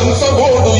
pelo sabor do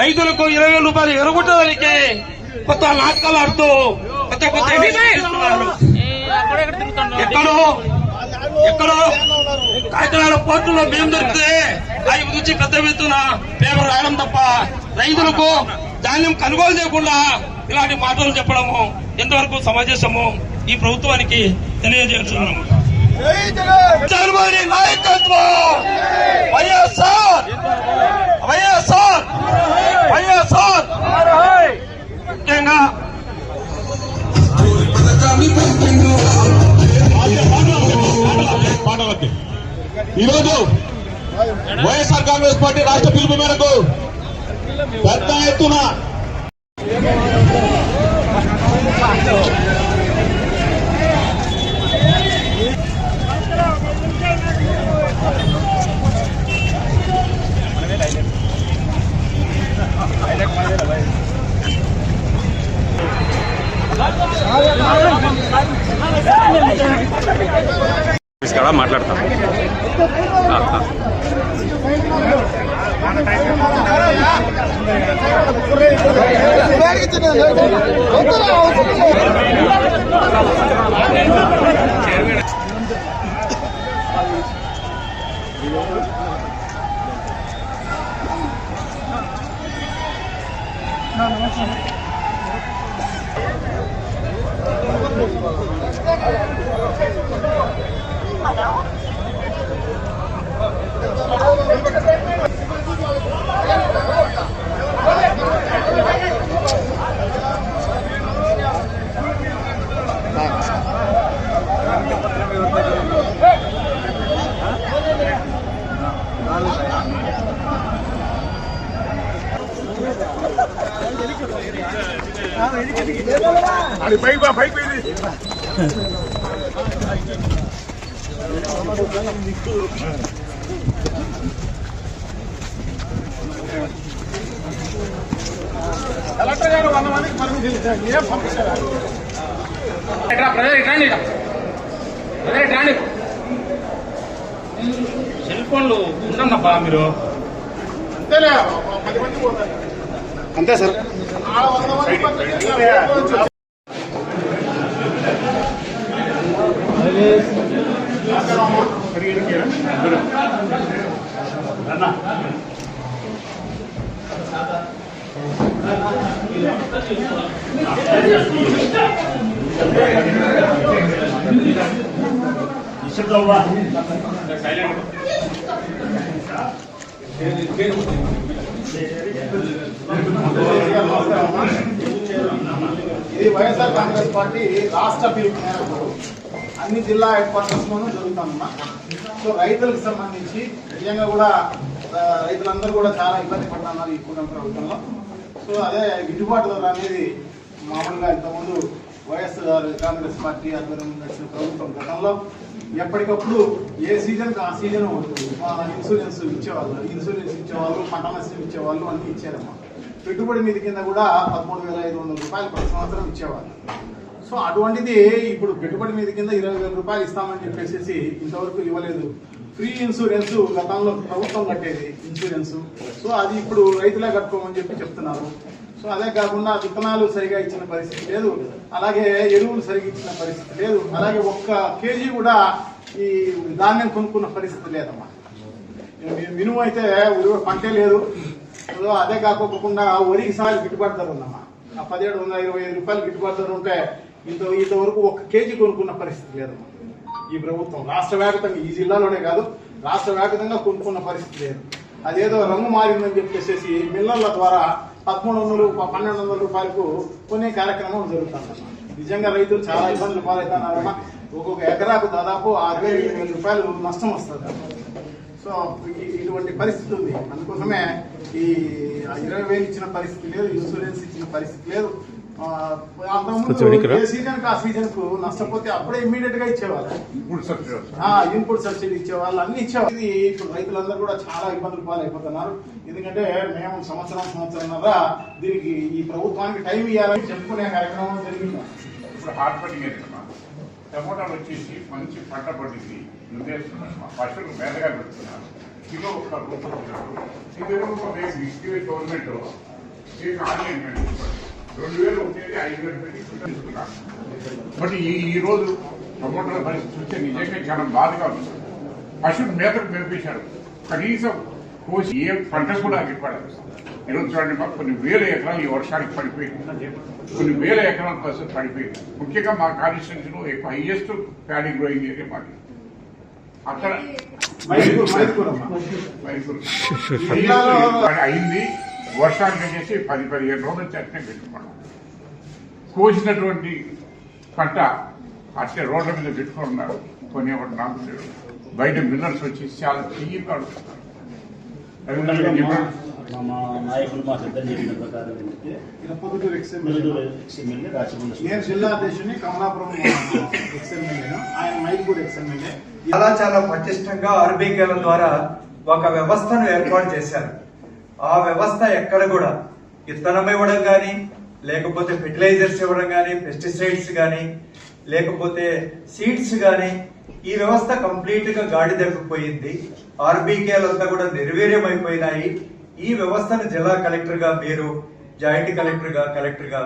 రైతులకు ఇరవై వేల రూపాయలు ఎరగొట్టడానికి కొత్త నాటకాలు ఆడుతూ కొత్త కొత్త. ఎక్కడో ఎక్కడో కాకినాడ పోర్టులో మేము దొరికితే ఐదు నుంచి పెద్ద ఎత్తున పేపర్ రాయడం తప్ప రైతులకు ధాన్యం కొనుగోలు చేయకుండా ఇలాంటి మాటలు చెప్పడము ఎంతవరకు సమంజసము ఈ ప్రభుత్వానికి తెలియజేస్తున్నాము నాయకత్వం! వైఎస్ఆర్! వైఎస్ఆర్! వైఎస్ఆర్! ముఖ్యంగా ఈరోజు వైఎస్ఆర్ కాంగ్రెస్ పార్టీ రాష్ట్ర పిలుపు మేరకు పెద్ద ఎత్తున ఇక్కడ Hello? సెల్ ఫోన్లు ఉండన్నప్పా మీరు? అంతేలే పది మంది పోతారు. అంతే సార్. ఆ వంద మంది పర్మిషన్ ఇది వైఎస్ఆర్ కాంగ్రెస్ పార్టీ రాష్ట్ర అభివృద్ధి అన్ని జిల్లా హెడ్ క్వార్టర్స్ లోనూ జరుగుతుందమ్మా సో రైతులకు సంబంధించి నిజంగా కూడా రైతులందరూ కూడా చాలా ఇబ్బంది పడుతున్నారు ఈ కూటమి ప్రభుత్వంలో. సో అదే గిట్టుబాటు ధర అనేది మామూలుగా ఇంతకుముందు వైఎస్ఆర్ కాంగ్రెస్ పార్టీ ఆధ్వర్యంలో నడిచిన ప్రభుత్వం గతంలో ఎప్పటికప్పుడు ఏ సీజన్ ఆ సీజన్ ఇన్సూరెన్స్ ఇచ్చేవాళ్ళు ఇన్సూరెన్స్ ఇచ్చేవాళ్ళు పంట నష్టం ఇచ్చేవాళ్ళు అన్ని ఇచ్చారమ్మా. పెట్టుబడి నిధి కింద కూడా పదమూడు వేల ఐదు వందల రూపాయలు ప్రతి సంవత్సరం ఇచ్చేవాళ్ళు. సో అటువంటిది ఇప్పుడు పెట్టుబడి మీద కింద ఇరవై వేల రూపాయలు ఇస్తామని చెప్పేసి ఇంతవరకు ఇవ్వలేదు. ఫ్రీ ఇన్సూరెన్స్ గతంలో ప్రభుత్వం కట్టేది ఇన్సూరెన్స్. సో అది ఇప్పుడు రైతులే కట్టుకోమని చెప్పి చెప్తున్నారు. సో అదే కాకుండా విత్తనాలు సరిగా ఇచ్చిన పరిస్థితి లేదు. అలాగే ఎరువులు సరిగా ఇచ్చిన పరిస్థితి లేదు. అలాగే ఒక్క కేజీ కూడా ఈ ధాన్యం కొనుక్కున్న పరిస్థితి లేదమ్మా. మినుము అయితే పంటే లేదు. అదే కాకోకుండా వరికి సారి గిట్టుబాటు ధర ఉందమ్మా. ఆ పదిహేడు వందల ఇరవై ఐదు రూపాయలు గిట్టుబాటు ధర ఉంటే ఇంత ఇంతవరకు ఒక కేజీ కొనుక్కున్న పరిస్థితి లేదమ్మా. ఈ ప్రభుత్వం రాష్ట్ర వ్యాప్తంగా ఈ జిల్లాలోనే కాదు రాష్ట్ర వ్యాప్తంగా కొనుక్కున్న పరిస్థితి లేదు. అదేదో రంగు మారిందని చెప్పేసి మిల్లర్ల ద్వారా పదమూడు వందలు పన్నెండు వందల రూపాయలకు కొనే కార్యక్రమం జరుగుతుందమ్మా నిజంగా రైతులు చాలా ఇబ్బందులు పాలవుతున్నారమ్మా ఒక్కొక్క ఎకరాకు దాదాపు ఆరు వేలు ఏడు వేల రూపాయలు నష్టం వస్తుంది. సో ఇటువంటి పరిస్థితి ఉంది. అందుకోసమే ఈ ఇరవై వేలు ఇచ్చిన పరిస్థితి లేదు ఇన్సూరెన్స్ ఇచ్చిన పరిస్థితి లేదు. ఏ సీజన్కు ఆ సీజన్కు నష్టపోతే అప్పుడే ఇమ్మీడియట్గా ఇచ్చేవాళ్ళు ఆ, ఇన్పుట్ సబ్సిడీ ఇచ్చేవాళ్ళు అన్ని ఇచ్చేవాళ్ళు. ఇది ఇప్పుడు రైతులందరూ కూడా చాలా ఇబ్బందులు పాలైపోతున్నారు. ఎందుకంటే మేము సంవత్సరం సంవత్సరంన్నర దీనికి ఈ ప్రభుత్వానికి టైం ఇవ్వాలని చెప్పుకునే కార్యక్రమం జరిగింది. ఇప్పుడు హార్ట్ పట్టింగ్ టమోటా టమోటాలు వచ్చేసి మంచి పంట పడింది. పశువులు మేతగా పెడుతున్నారు. కిలో ఒక రూపాయలు ఇది ఒక ఇస్తే గవర్నమెంట్ మీకు ఆన్లైన్ రెండు వేలు ఉండేది ఐదు వేలు పెట్టి తీసుకున్నారు బట్ ఈ ఈ రోజు టమోటాల పరిస్థితి చూస్తే నిజంగా చాలా బాధగా ఉంది. పశువులు మేతకు పెంపించారు కనీసం కోసి ఏ పంట కూడా అగ్గిపడదు. ఈరోజు చూడండి మాకు కొన్ని వేల ఎకరాలు ఈ వర్షానికి పడిపోయింది. కొన్ని వేల ఎకరాల పరిస్థితి పడిపోయింది. ముఖ్యంగా మా కాన్స్టిట్యూన్సీలో ఎక్కువ హైయెస్ట్ ప్యాడీ గ్రోయింగ్ ఏరియా మాది. అక్కడ అయింది. వర్షానికి వచ్చేసి పది పదిహేను రోజుల నుంచి అట్నే పెట్టుకున్నాం. కోసినటువంటి పంట అట్టే రోడ్ల మీద పెట్టుకొని ఉన్నారు కొనేవాడు నాకు. బయట మిల్లర్స్ వచ్చి చాలా అదే చెప్పాను. మా నాయకులు మా పెద్దలు చెప్పిన ప్రకారం ఏంటంటే ఇలా పొద్దుటూరు ఎక్స్ఎమ్మెల్యే. ములుగురు ఎమ్మెల్యే రాచకొండ నేను జిల్లా అధ్యక్షుని కమలాపురం ఎక్స్ఎమ్మెల్యేను ఆయన మైదుకూరు ఎక్స్ఎమ్మెల్యే చాలా చాలా పటిష్టంగా ఆర్బీకేల ద్వారా ఒక వ్యవస్థను ఏర్పాటు చేశారు. ఆ వ్యవస్థ ఎక్కడ కూడా విత్తనం ఇవ్వడం కానీ లేకపోతే ఫెర్టిలైజర్స్ ఇవ్వడం కానీ పెస్టిసైడ్స్ కానీ లేకపోతే సీడ్స్ కానీ ఈ వ్యవస్థ కంప్లీట్గా గాడి తప్పిపోయింది ఆర్బీకేలంతా కూడా నిర్వీర్యం అయిపోయినాయి ఈ వ్యవస్థను జిల్లా కలెక్టర్గా మీరు జాయింట్ కలెక్టర్గా కలెక్టర్గా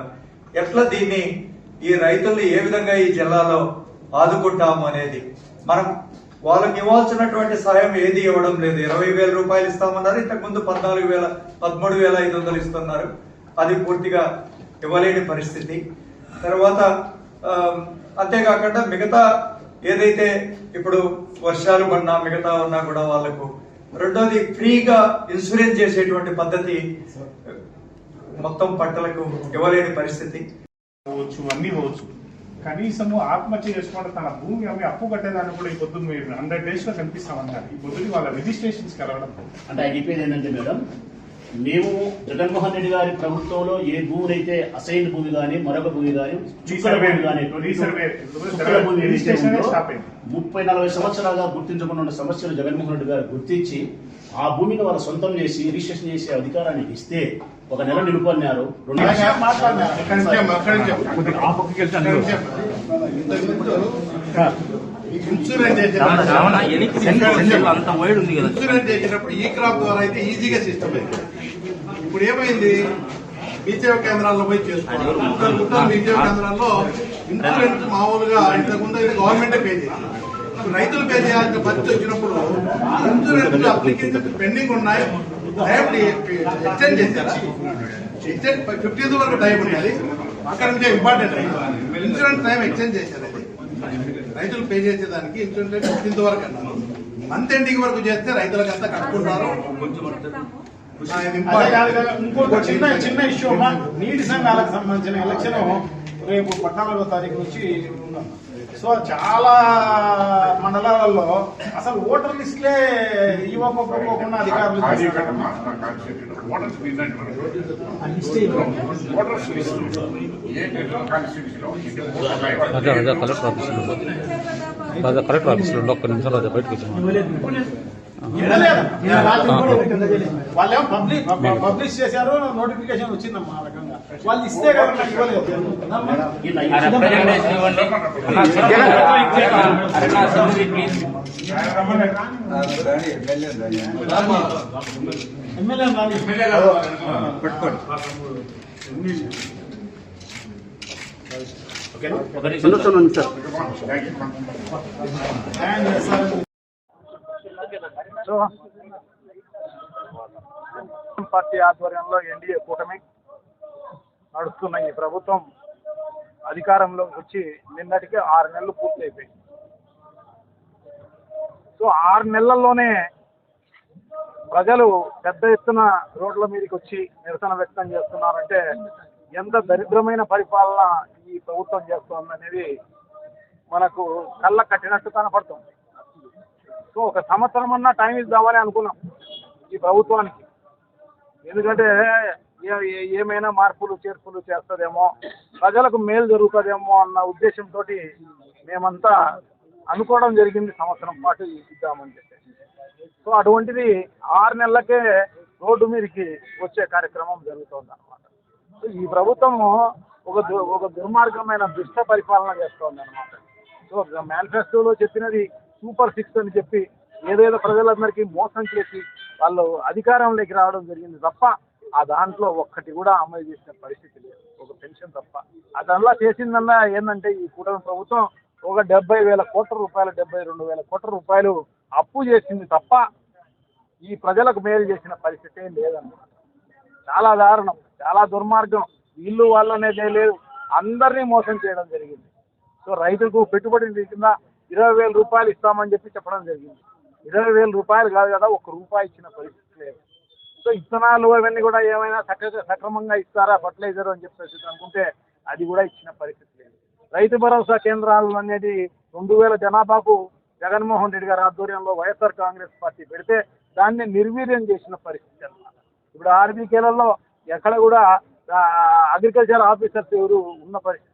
ఎట్లా దీన్ని ఈ రైతుల్ని ఏ విధంగా ఈ జిల్లాలో ఆదుకుంటాము అనేది మనం వాళ్ళకి ఇవ్వాల్సినటువంటి సాయం ఏది ఇవ్వడం లేదు. ఇరవై వేల రూపాయలు ఇస్తామన్నారు. ఇంతకు ముందు పద్నాలుగు వేల పదమూడు వేల ఐదు వందలు ఇస్తున్నారు. అది పూర్తిగా ఇవ్వలేని పరిస్థితి. తర్వాత అంతేకాకుండా మిగతా ఏదైతే ఇప్పుడు వర్షాలు పడినా మిగతా ఉన్నా కూడా వాళ్ళకు రెండోది ఫ్రీగా ఇన్సూరెన్స్ చేసేటువంటి పద్ధతి మొత్తం పంటలకు ఇవ్వలేని పరిస్థితి. అవ్వచ్చు అన్ని అవ్వచ్చు కనీసము ఆత్మహత్య చేసుకోవడం తన భూమి అమ్మి అప్పు కట్టేదాన్ని కూడా ఈ పొద్దు మీరు హండ్రెడ్ డేస్లో కనిపిస్తామన్నారు. ఈ పొద్దుకి వాళ్ళ రిజిస్ట్రేషన్స్ కలవడం. అంటే చెప్పేది ఏంటంటే మేడం మేము జగన్మోహన్ రెడ్డి గారి ప్రభుత్వంలో ఏ భూములు అయితే అసైన్ భూమి కానీ మరొక భూమి కానీ అయింది. ముప్పై నలభై సంవత్సరాలుగా గుర్తించకుండా ఉన్న సమస్యలు జగన్మోహన్ రెడ్డి గారు గుర్తించి ఆ భూమిని వాళ్ళ సొంతం చేసి రిజిస్ట్రేషన్ చేసే అధికారాన్ని ఇస్తే ఒక నెల నిలుపన్నారు. ఇన్సూరెన్స్ చేసేటప్పుడు అంత వైడ్ ఉంది కదా. ఇన్సూరెన్స్ చేసేటప్పుడు ఈ క్రాప్ ద్వారా అయితే ఈజీగా సిస్టమ్ అయింది ఇప్పుడు ఏమైంది బీచేవ కేంద్రాల్లో పోయి చేసుకోవాలి. బీచేవ కేంద్రాల్లో ఇన్సూరెన్స్ మామూలుగా ఇంతకుముందు అయితే గవర్నమెంటే పే చేసింది. రైతులు పే చేయాల్సిన పరిస్థితి వచ్చినప్పుడు ఇన్సూరెన్స్ అప్లికేషన్ పెండింగ్ ఉన్నాయి. ఎక్స్టెండ్ చేశారా? ఎక్స్టెండ్ ఫిఫ్టీన్త్ వరకు టైం ఉన్నది అక్కడ నుంచే ఇంపార్టెంట్ ఇన్సూరెన్స్ టైం ఎక్స్టెండ్ చేశారు అది. రైతులు పే చేసేదానికి ఇన్సూరెన్స్ ఫిఫ్టీన్త్ వరకు అన్నారు మంత్ ఎండింగ్ వరకు చేస్తే రైతులకు అంతా కట్టుకుంటారు. ఇంకొక చిన్న చిన్న ఇష్యూ అమ్మా. నీటి సంఘాలకు సంబంధించిన ఎలక్షన్ రేపు పద్నాలుగో తారీఖు నుంచి ఉన్నాం సో చాలా మండలాలలో అసలు ఓటర్ లిస్ట్లే ఇవ్వకపోకుండా అధికారులు కలెక్టర్ ఆఫీసులో. కలెక్టర్ ఆఫీసులో ఒక్క నిమిషం అదే బయటకు వచ్చాను ఇవ్వలేదు. వాళ్ళేమో పబ్లిక్ పబ్లిష్ చేశారు నోటిఫికేషన్ వచ్చిందమ్మా ఆ రకంగా. వాళ్ళు ఇస్తే కదా నాకు ఇవ్వలేదు. ఎమ్మెల్యే నిమిషం Thank సో పార్టీ ఆధ్వర్యంలో ఎన్డీఏ కూటమి నడుస్తున్న ఈ ప్రభుత్వం అధికారంలోకి వచ్చి నిన్నటికి ఆరు నెలలు పూర్తయిపోయింది. సో ఆరు నెలల్లోనే ప్రజలు పెద్ద ఎత్తున రోడ్ల మీదకి వచ్చి నిరసన వ్యక్తం చేస్తున్నారంటే ఎంత దరిద్రమైన పరిపాలన ఈ ప్రభుత్వం చేస్తోందనేది మనకు కళ్ళ కట్టినట్టు కనపడుతుంది. సో ఒక సంవత్సరం అన్నా టైం ఇద్దామని అనుకున్నాం ఈ ప్రభుత్వానికి. ఎందుకంటే ఏ- ఏమైనా మార్పులు చేర్పులు చేస్తుందేమో ప్రజలకు మేలు జరుగుతుందేమో అన్న ఉద్దేశంతో మేమంతా అనుకోవడం జరిగింది సంవత్సరం పాటు ఇద్దామని చెప్పి సో అటువంటిది ఆరు నెలలకే రోడ్డు మీదకి వచ్చే కార్యక్రమం జరుగుతుంది అనమాట ఈ ప్రభుత్వం ఒక దు- ఒక దుర్మార్గమైన దుష్ట పరిపాలన చేస్తోంది అనమాట సో మేనిఫెస్టోలో చెప్పినది సూపర్ సిక్స్ అని చెప్పి ఏదేదో ప్రజలందరికీ మోసం చేసి వాళ్ళు అధికారంలోకి రావడం జరిగింది తప్ప ఆ దాంట్లో ఒక్కటి కూడా అమలు చేసిన పరిస్థితి లేదు. ఒక పెన్షన్ తప్ప. అదల్లా చేసిందన్నా ఏంటంటే ఈ కూటమి ప్రభుత్వం ఒక డెబ్బై వేల కోట్ల రూపాయలు డెబ్బై రెండు వేల కోట్ల రూపాయలు అప్పు చేసింది తప్ప ఈ ప్రజలకు మేలు చేసిన పరిస్థితి లేదన్నమాట. చాలా దారుణం చాలా దుర్మార్గం. వీళ్ళు వాళ్ళు లేదు. అందరినీ మోసం చేయడం జరిగింది. సో రైతులకు పెట్టుబడి కింద ఇరవై వేల రూపాయలు ఇస్తామని చెప్పి చెప్పడం జరిగింది. ఇరవై వేల రూపాయలు కాదు కదా ఒక రూపాయి ఇచ్చిన పరిస్థితి లేదు. సో ఇత్తనాలు అవన్నీ కూడా ఏమైనా సక్ర సక్రమంగా ఇస్తారా ఫర్టిలైజర్ అని చెప్పేసి అనుకుంటే అది కూడా ఇచ్చిన పరిస్థితి లేదు. రైతు భరోసా కేంద్రాలు అనేది రెండు వేల జనాభాకు జగన్మోహన్ రెడ్డి గారి ఆధ్వర్యంలో వైఎస్ఆర్ కాంగ్రెస్ పార్టీ పెడితే దాన్ని నిర్వీర్యం చేసిన పరిస్థితి అనమాట ఇప్పుడు ఆర్బీకేలలో ఎక్కడ కూడా అగ్రికల్చర్ ఆఫీసర్స్ ఎవరు ఉన్న పరిస్థితి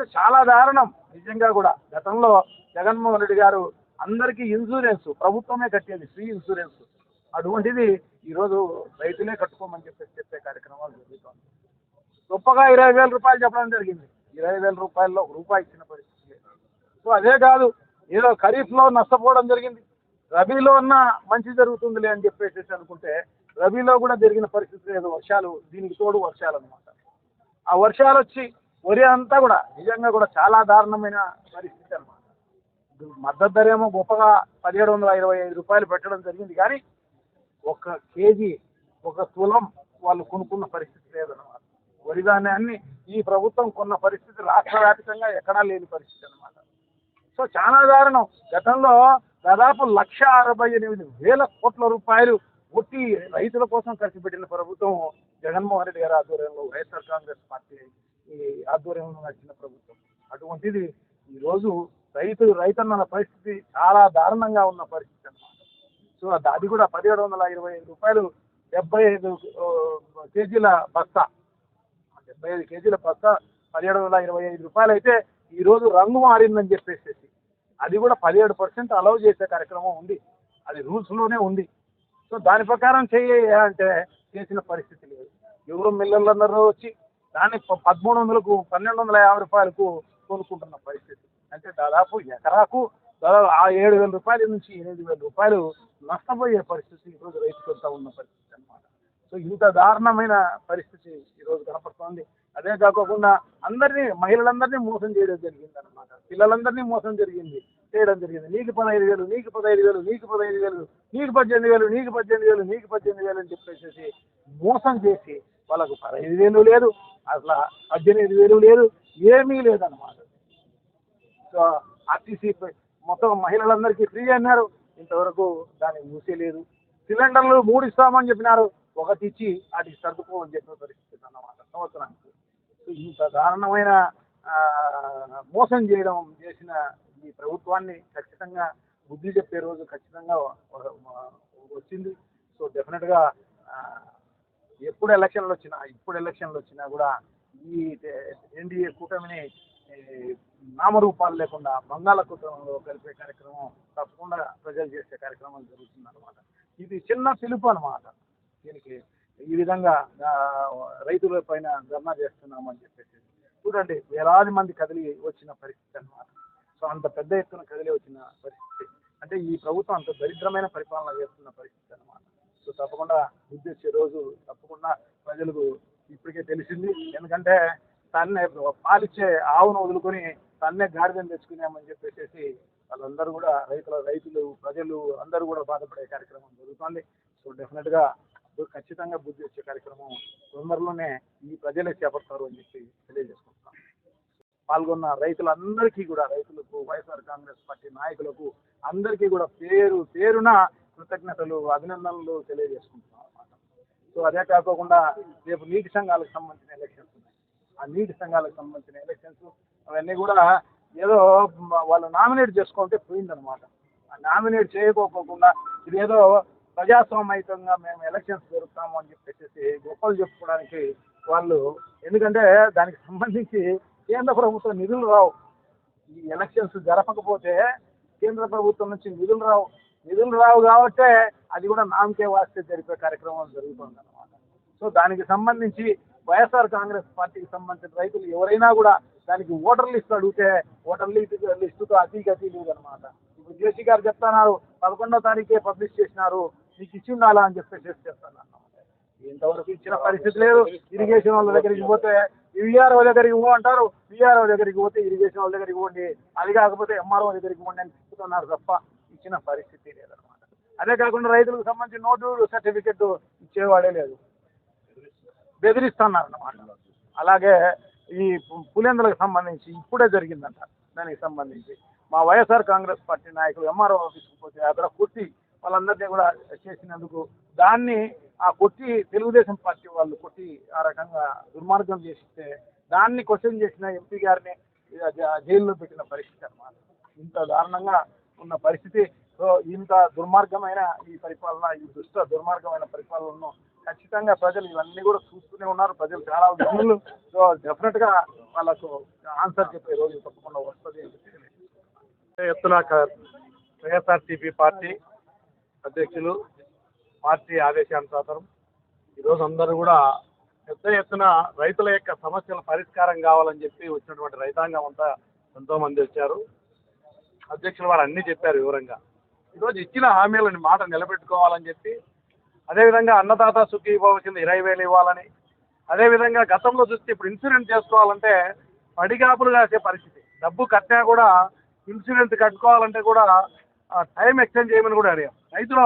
చాలా దారుణం. నిజంగా కూడా. గతంలో జగన్మోహన్ రెడ్డి గారు అందరికీ ఇన్సూరెన్స్ ప్రభుత్వమే కట్టేది ఫ్రీ ఇన్సూరెన్స్. అటువంటిది ఈరోజు రైతులే కట్టుకోమని చెప్పేసి చెప్పే కార్యక్రమాలు జరుగుతుంది. గొప్పగా ఇరవై వేల రూపాయలు చెప్పడం జరిగింది. ఇరవై వేల రూపాయల్లో ఒక రూపాయి ఇచ్చిన పరిస్థితి. సో అదే కాదు ఏదో ఖరీఫ్లో నష్టపోవడం జరిగింది. రబీలో ఉన్న మంచి జరుగుతుందిలే అని చెప్పేసి అనుకుంటే రబీలో కూడా జరిగిన పరిస్థితి లేదు వర్షాలు దీనికి తోడు వర్షాలు అనమాట ఆ వర్షాలు వచ్చి వరి అంతా కూడా నిజంగా కూడా చాలా దారుణమైన పరిస్థితి అనమాట మద్దతు ధర ఏమో గొప్పగా పదిహేడు వందల ఇరవై ఐదు రూపాయలు పెట్టడం జరిగింది కానీ ఒక కేజీ ఒక తులం వాళ్ళు కొనుక్కున్న పరిస్థితి లేదన్నమాట. వరి ధాన్యాన్ని ఈ ప్రభుత్వం కొన్న పరిస్థితి రాష్ట్ర వ్యాప్తంగా ఎక్కడా లేని పరిస్థితి అనమాట సో చాలా దారుణం. గతంలో దాదాపు లక్ష అరవై ఎనిమిది వేల కోట్ల రూపాయలు ఒట్టి రైతుల కోసం ఖర్చు పెట్టిన ప్రభుత్వం జగన్మోహన్ రెడ్డి గారి ఆధ్వర్యంలో వైఎస్ఆర్ కాంగ్రెస్ పార్టీ ఈ ఆధ్వర్యంలో నడిచిన ప్రభుత్వం. అటువంటిది ఈరోజు రైతు రైతన్నల పరిస్థితి చాలా దారుణంగా ఉన్న పరిస్థితి అన్నమాట. సో అది- అది కూడా పదిహేడు వందల ఇరవై ఐదు రూపాయలు డెబ్బై ఐదు కేజీల బస్తా. డెబ్బై ఐదు కేజీల బస్తా పదిహేడు వందల ఇరవై ఐదు రూపాయలు అయితే ఈరోజు రంగు మారిందని చెప్పేసి అది కూడా పదిహేడు పర్సెంట్ అలౌ చేసే కార్యక్రమం ఉంది. అది రూల్స్లోనే ఉంది. సో దాని ప్రకారం చేయ అంటే చేసిన పరిస్థితి లేదు. ఎవరు మిల్లర్లందరూ వచ్చి దాన్ని పదమూడు వందలకు పన్నెండు వందల యాభై రూపాయలకు కొనుక్కుంటున్న పరిస్థితి. అంటే దాదాపు ఎకరాకు దాదాపు ఆ ఏడు వేల రూపాయల నుంచి ఎనిమిది వేల రూపాయలు నష్టపోయే పరిస్థితి ఈరోజు రైతులంతా ఉన్న పరిస్థితి అన్నమాట. సో ఇంత దారుణమైన పరిస్థితి ఈరోజు కనపడుతోంది. అదే కాకుండా అందరినీ మహిళలందరినీ మోసం చేయడం జరిగింది అనమాట పిల్లలందరినీ మోసం జరిగింది చేయడం జరిగింది. నీకు పదహైదు వేలు నీకు పదహైదు వేలు నీకు పదహైదు వేలు నీకు పద్దెనిమిది వేలు నీకు పద్దెనిమిది వేలు నీకు పద్దెనిమిది వేలు అని చెప్పేసి మోసం చేసి వాళ్ళకు పదహైదు వేలు లేదు అసలు పద్దెనిమిది వేలు లేదు ఏమీ లేదన్నమాట. సో ఆర్టీసీ మొత్తం మహిళలందరికీ ఫ్రీ అన్నారు. ఇంతవరకు దాన్ని మూసేయలేదు సిలిండర్లు మూడు ఇస్తామని చెప్పినారు. ఒకటి ఇచ్చి అది సర్దుకోమని చెప్పిన పరిస్థితి అన్నమాట సంవత్సరానికి. సో ఇంత దారుణమైన మోసం చేయడం చేసిన ఈ ప్రభుత్వాన్ని ఖచ్చితంగా బుద్ధి చెప్పే రోజు ఖచ్చితంగా వచ్చింది. సో డెఫినెట్గా ఎప్పుడు ఎలక్షన్లు వచ్చినా ఇప్పుడు ఎలక్షన్లు వచ్చినా కూడా ఈ ఎన్డీఏ కూటమిని నామరూపాలు లేకుండా బంగాళాఖాతంలో కలిపే కార్యక్రమం తప్పకుండా ప్రజలు చేసే కార్యక్రమం జరుగుతుంది అనమాట ఇది చిన్న పిలుపు అనమాట దీనికి ఈ విధంగా రైతుల పైన ధర్నా చేస్తున్నామని చెప్పేసి. చూడండి వేలాది మంది కదిలి వచ్చిన పరిస్థితి అన్నమాట. సో అంత పెద్ద ఎత్తున కదిలి వచ్చిన పరిస్థితి. అంటే ఈ ప్రభుత్వం అంత దరిద్రమైన పరిపాలన చేస్తున్న పరిస్థితి అన్నమాట. సో తప్పకుండా బుద్ధి వచ్చే రోజు తప్పకుండా ప్రజలకు ఇప్పటికే తెలిసింది. ఎందుకంటే తన్నే పాలిచ్చే ఆవును వదులుకొని తన్నే గాడిదని తెచ్చుకున్నామని చెప్పేసి వాళ్ళందరూ కూడా రైతుల రైతులు ప్రజలు అందరూ కూడా బాధపడే కార్యక్రమం జరుగుతుంది. సో డెఫినెట్గా ఖచ్చితంగా బుద్ధి వచ్చే కార్యక్రమం తొందరలోనే ఈ ప్రజలే చేపడతారు అని చెప్పి తెలియజేసుకుంటున్నాం. పాల్గొన్న రైతులందరికీ కూడా రైతులకు వైఎస్ఆర్ కాంగ్రెస్ పార్టీ నాయకులకు అందరికీ కూడా పేరు పేరున కృతజ్ఞతలు అభినందనలు తెలియజేసుకుంటున్నాం అన్నమాట. సో అదే కాకుండా రేపు నీటి సంఘాలకు సంబంధించిన ఎలక్షన్స్ ఉన్నాయి. ఆ నీటి సంఘాలకు సంబంధించిన ఎలక్షన్స్ అవన్నీ కూడా ఏదో వాళ్ళు నామినేట్ చేసుకుంటే పోయిందనమాట ఆ నామినేట్ చేయకోకుండా ఇదేదో ప్రజాస్వామ్యతంగా మేము ఎలక్షన్స్ జరుపుతాము అని చెప్పేసి గొప్పలు చెప్పుకోవడానికి వాళ్ళు ఎందుకంటే దానికి సంబంధించి కేంద్ర ప్రభుత్వం నిధులు రావు. ఈ ఎలక్షన్స్ జరపకపోతే కేంద్ర ప్రభుత్వం నుంచి నిధులు రావు. నిధులు రావు కాబట్టే అది కూడా నామకే వాస్తే జరిపే కార్యక్రమం జరుగుతుంది అనమాట సో దానికి సంబంధించి వైఎస్ఆర్ కాంగ్రెస్ పార్టీకి సంబంధించిన రైతులు ఎవరైనా కూడా దానికి ఓటర్ లిస్ట్ అడిగితే ఓటర్ లిస్ట్ లిస్టుతో అతి లేదు లేదనమాట ఇప్పుడు జేసీ గారు చెప్తున్నారు పదకొండో తారీఖే పబ్లిష్ చేసినారు మీకు ఇచ్చి ఉండాలా అని చెప్పేసి చెప్తున్నారు ఇంతవరకు ఇచ్చిన పరిస్థితి లేదు ఇరిగేషన్ వాళ్ళ దగ్గరికి పోతే విఆర్ఓ దగ్గరికి పో అంటారు విఆర్ఓ దగ్గరికి పోతే ఇరిగేషన్ వాళ్ళ దగ్గరికి పోండి అది కాకపోతే ఎంఆర్ఓ దగ్గరికి పోండి అని చెప్తున్నారు తప్ప ఇచ్చిన పరిస్థితి అదే కాకుండా రైతులకు సంబంధించి నోటు సర్టిఫికెట్ ఇచ్చేవాడే లేదు. బెదిరిస్తున్నారు అన్నమాట అలాగే ఈ పులేందులకు సంబంధించి ఇప్పుడే జరిగిందంట. దానికి సంబంధించి మా వైఎస్ఆర్ కాంగ్రెస్ పార్టీ నాయకులు ఎంఆర్ఓ ఆఫీస్కి పోతే అక్కడ కొట్టి వాళ్ళందరినీ కూడా చేసినందుకు దాన్ని ఆ కొట్టి తెలుగుదేశం పార్టీ వాళ్ళు కొట్టి ఆ రకంగా దుర్మార్గం చేసిస్తే దాన్ని క్వశ్చన్ చేసిన ఎంపీ గారిని జైల్లో పెట్టిన పరిస్థితి అన్నమాట. ఇంత దారుణంగా ఉన్న పరిస్థితి. సో ఇంత దుర్మార్గమైన ఈ పరిపాలన ఈ దుష్ట దుర్మార్గమైన పరిపాలనను ఖచ్చితంగా ప్రజలు ఇవన్నీ కూడా చూస్తూనే ఉన్నారు. ప్రజలు చాలా విధులు సో డెఫినెట్గా వాళ్ళకు ఆన్సర్ చెప్పే రోజు తప్పకుండా వస్తుంది అని చెప్పి వైఎస్ఆర్సీపీ పార్టీ అధ్యక్షులు పార్టీ ఆదేశానుసారం ఈరోజు అందరూ కూడా పెద్ద ఎత్తున రైతుల యొక్క సమస్యల పరిష్కారం కావాలని చెప్పి వచ్చినటువంటి రైతాంగం అంతా ఎంతో మంది వచ్చారు. అధ్యక్షులు వారు అన్నీ చెప్పారు వివరంగా. ఈరోజు ఇచ్చిన హామీలను మాట నిలబెట్టుకోవాలని చెప్పి అదేవిధంగా అన్నదాత సుఖీ భవ ఇరవై వేలు ఇవ్వాలని అదేవిధంగా గతంలో చూస్తే ఇప్పుడు ఇన్సూరెన్స్ చేసుకోవాలంటే పడిగాపులు కాసే పరిస్థితి. డబ్బు కట్టినా కూడా ఇన్సూరెన్స్ కట్టుకోవాలంటే కూడా టైం ఎక్స్టెండ్ చేయమని కూడా అడిగాం. రైతులు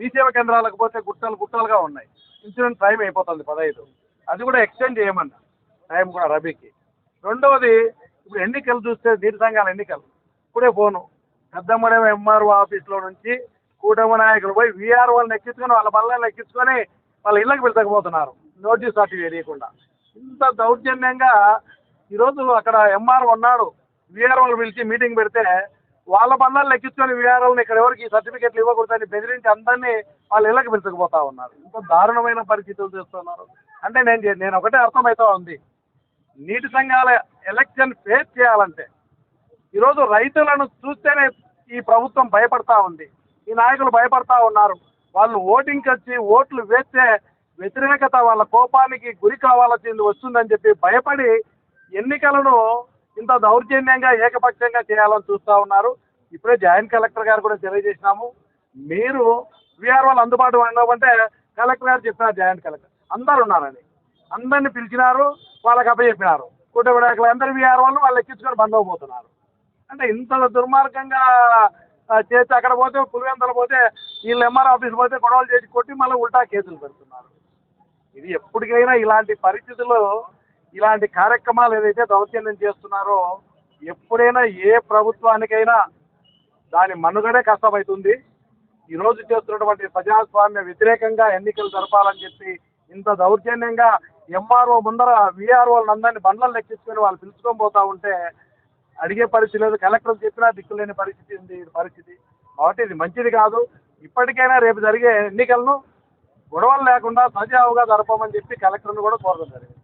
మీ సేవ కేంద్రాలకు పోతే గుట్టలు గుట్టలుగా ఉన్నాయి. ఇన్సూరెన్స్ టైం అయిపోతుంది పదహైదు. అది కూడా ఎక్స్టెండ్ చేయమన్నా టైం కూడా రబీకి. రెండవది ఇప్పుడు ఎన్నికలు చూస్తే నీటి సంఘాల ఎన్నికలు. ఇప్పుడే ఫోను. పెద్దమ్మడేమో ఎంఆర్ఓ ఆఫీస్లో నుంచి కూటమి నాయకులు పోయి వీఆర్ఓలను ఎక్కించుకొని వాళ్ళ బల్లని ఎక్కించుకొని వాళ్ళ ఇళ్ళకి పిలుచకపోతున్నారు. నోటీస్ అటు వేయకుండా ఇంత దౌర్జన్యంగా ఈరోజు అక్కడ ఎంఆర్ ఉన్నాడు. వీఆర్ఓలు పిలిచి మీటింగ్ పెడితే వాళ్ళ బంధాలు ఎక్కించుకొని వీఆర్ ఇక్కడ ఎవరికి సర్టిఫికెట్లు ఇవ్వకూడదని బెదిరించి అందరినీ వాళ్ళ ఇళ్ళకి పిలుచుకుపోతా ఉన్నారు. ఇంత దారుణమైన పరిస్థితులు చేస్తున్నారు. అంటే నేను నేను ఒకటే అర్థమవుతా ఉంది. నీటి సంఘాల ఎలక్షన్ ఫేస్ చేయాలంటే ఈరోజు రైతులను చూస్తేనే ఈ ప్రభుత్వం భయపడతా ఉంది. ఈ నాయకులు భయపడతా ఉన్నారు. వాళ్ళు ఓటింగ్కి వచ్చి ఓట్లు వేస్తే వ్యతిరేకత వాళ్ళ కోపానికి గురి కావాల్సింది వస్తుందని చెప్పి భయపడి ఎన్నికలను ఇంత దౌర్జన్యంగా ఏకపక్షంగా చేయాలని చూస్తూ ఉన్నారు. ఇప్పుడే జాయింట్ కలెక్టర్ గారు కూడా తెలియజేసినాము. మీరు వీఆర్ వాళ్ళు అందుబాటు ఉండవంటే కలెక్టర్ గారు చెప్పినారు జాయింట్ కలెక్టర్. అందరు ఉన్నారని అందరిని పిలిచినారు వాళ్ళకి అప్పచెప్పినారు. కుటుంబ నాయకులు అందరు వీఆర్ వాళ్ళు వాళ్ళు ఎక్కించుకొని బంద్ అవబోతున్నారు అంటే ఇంత దుర్మార్గంగా చేసి అక్కడ పోతే పులివెంతలు పోతే వీళ్ళు ఎంఆర్ ఆఫీస్ పోతే గొడవలు చేసి కొట్టి మళ్ళీ ఉల్టా కేసులు పెడుతున్నారు. ఇది ఎప్పటికైనా ఇలాంటి పరిస్థితుల్లో ఇలాంటి కార్యక్రమాలు ఏదైతే దౌర్జన్యం చేస్తున్నారో ఎప్పుడైనా ఏ ప్రభుత్వానికైనా దాని మనుగడే కష్టమవుతుంది ఈరోజు చేస్తున్నటువంటి ప్రజాస్వామ్య వ్యతిరేకంగా ఎన్నికలు జరపాలని చెప్పి ఇంత దౌర్జన్యంగా ఎంఆర్ఓ ముందర విఆర్ఓ అందరినీ బండ్లను లెక్కించుకొని వాళ్ళు పిలుచుకొని పోతా ఉంటే అడిగే పరిస్థితి లేదు. కలెక్టర్ చెప్పినా దిక్కులేని పరిస్థితి ఉంది. పరిస్థితి. కాబట్టి ఇది మంచిది కాదు. ఇప్పటికైనా రేపు జరిగే ఎన్నికలను గొడవలు లేకుండా సజావుగా జరపమని చెప్పి కలెక్టర్ను కూడా కోరడం జరిగింది.